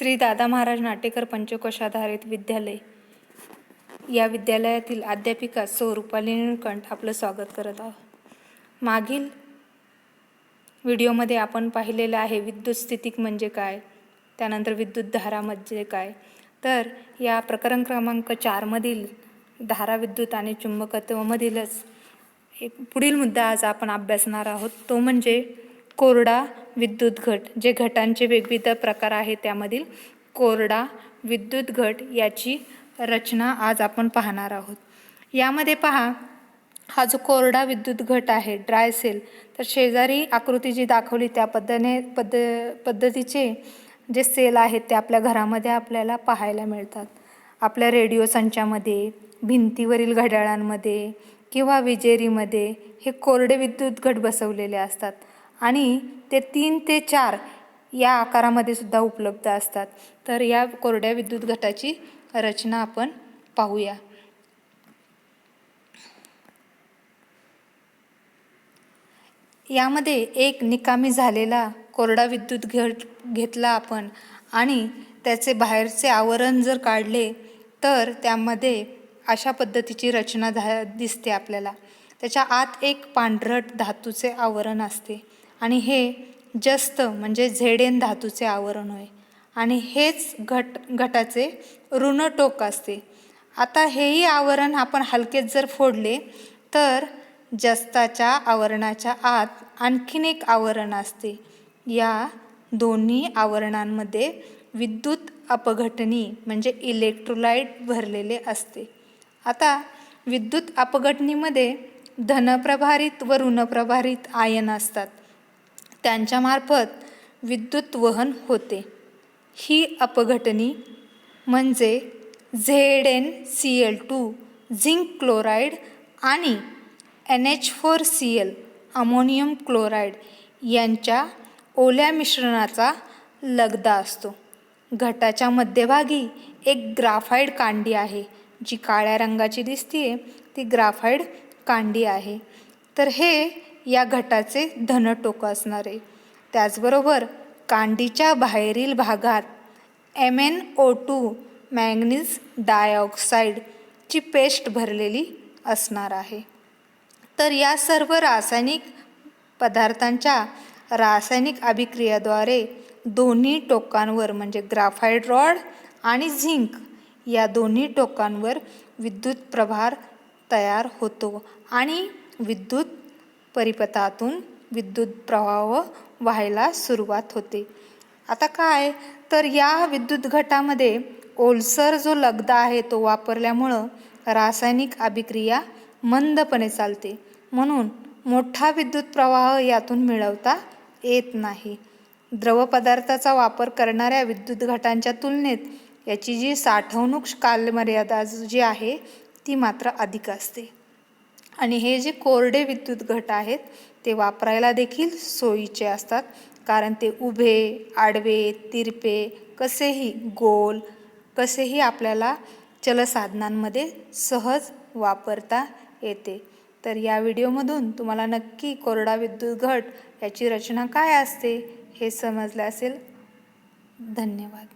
श्री दादा महाराज नाटेकर पंचकोशाधारित विद्यालय. या विद्यालयातील अध्यापिका सौ रुपाली निळकंठ आपलं स्वागत करत आहोत. मागील व्हिडिओमध्ये आपण पाहिलेलं आहे विद्युत स्थितिक म्हणजे काय त्यानंतर विद्युत धारा म्हणजे काय. तर या प्रकरण क्रमांक चारमधील धारा विद्युत आणि चुंबकत्वमधीलच एक पुढील मुद्दा आज आपण अभ्यासणार आहोत. तो म्हणजे कोरडा विद्युत घट जे घटांचे वेगवेगळे प्रकार आहेत त्यामधील कोरडा विद्युत घट याची रचना आज आपण पाहणार आहोत. यामध्ये पहा हा जो कोरडा विद्युत घट आहे ड्राय सेल तर शेजारी आकृती जी दाखवली त्या पद्धतीने पद्ध पद्धतीचे जे सेल आहेत ते आपल्या घरामध्ये आपल्याला पाहायला मिळतात. आपल्या रेडिओ संचामध्ये भिंतीवरील घड्याळांमध्ये किंवा विजेरीमध्ये हे कोरडे विद्युत घट बसवलेले असतात. आणि ते तीन ते चार या आकारामध्ये सुद्धा उपलब्ध असतात. तर या कोरड्या विद्युत घटाची रचना आपण पाहूया. यामध्ये एक निकामी झालेला कोरडा विद्युत घट घेतला आपण आणि त्याचे बाहेरचे आवरण जर काढले तर त्यामध्ये अशा पद्धतीची रचना धा दिसते आपल्याला. त्याच्या आत एक पांढरट धातूचे आवरण असते. आणि हे जस्त म्हणजे झेडेन धातूचे आवरण होय. आणि हेच घट घटाचे ऋण टोक असते. आता हेही आवरण आपण हलकेच जर फोडले तर जस्ताच्या आवरणाच्या आत आणखीन एक आवरण असते. या दोन्ही आवरणांमध्ये विद्युत अपघटनी म्हणजे इलेक्ट्रोलाइट भरलेले असते. आता विद्युत अपघटनीमध्ये धनप्रभारित व ऋणप्रभारित आयन असतात. त्यांच्यामार्फत विद्युत वहन होते. ही अपघटनी म्हणजे Z N C L two zinc chloride आणि N H four C L ammonium chloride यांच्या ओल्या मिश्रणाचा लगदा असतो. घटाच्या मध्यभागी एक ग्राफाईड कांडी आहे जी काळ्या रंगाची दिसते ती ग्राफाईड कांडी आहे. तर हे या घटाचे धनटोक असणार. आहे त्याचबरोबर कांडीच्या बाहेरील भागात M N O two manganese डायऑक्साईडची paste भरलेली असणार आहे. तर या सर्व रासायनिक पदार्थांच्या रासायनिक अभिक्रियाद्वारे दोन्ही टोकांवर म्हणजे ग्राफाईड रॉड आणि झिंक या दोन्ही टोकांवर विद्युत प्रभार तयार होतो आणि विद्युत परिपथातून विद्युत प्रवाह व्हायला सुरुवात होते. आता काय? तर या विद्युत घटामध्ये ओलसर जो लगदा आहे तो वापरल्यामुळं रासायनिक अभिक्रिया मंदपणे चालते. म्हणून मोठा विद्युत प्रवाह यातून मिळवता येत नाही. द्रवपदार्थाचा वापर करणाऱ्या विद्युत घटांच्या तुलनेत याची जी साठवणूक कालमर्यादा जी आहे ती मात्र अधिक असते. आणि हे जे कोरडे विद्युत घट आहेत ते वापरायला देखील सोयीचे असतात. कारण ते उभे आडवे तिरपे कसेही गोल कसेही आपल्याला चलसाधनांमध्ये सहज वापरता येते. तर या व्हिडिओमधून तुम्हाला नक्की कोरडा विद्युत घट याची रचना काय असते हे समजले असेल. धन्यवाद.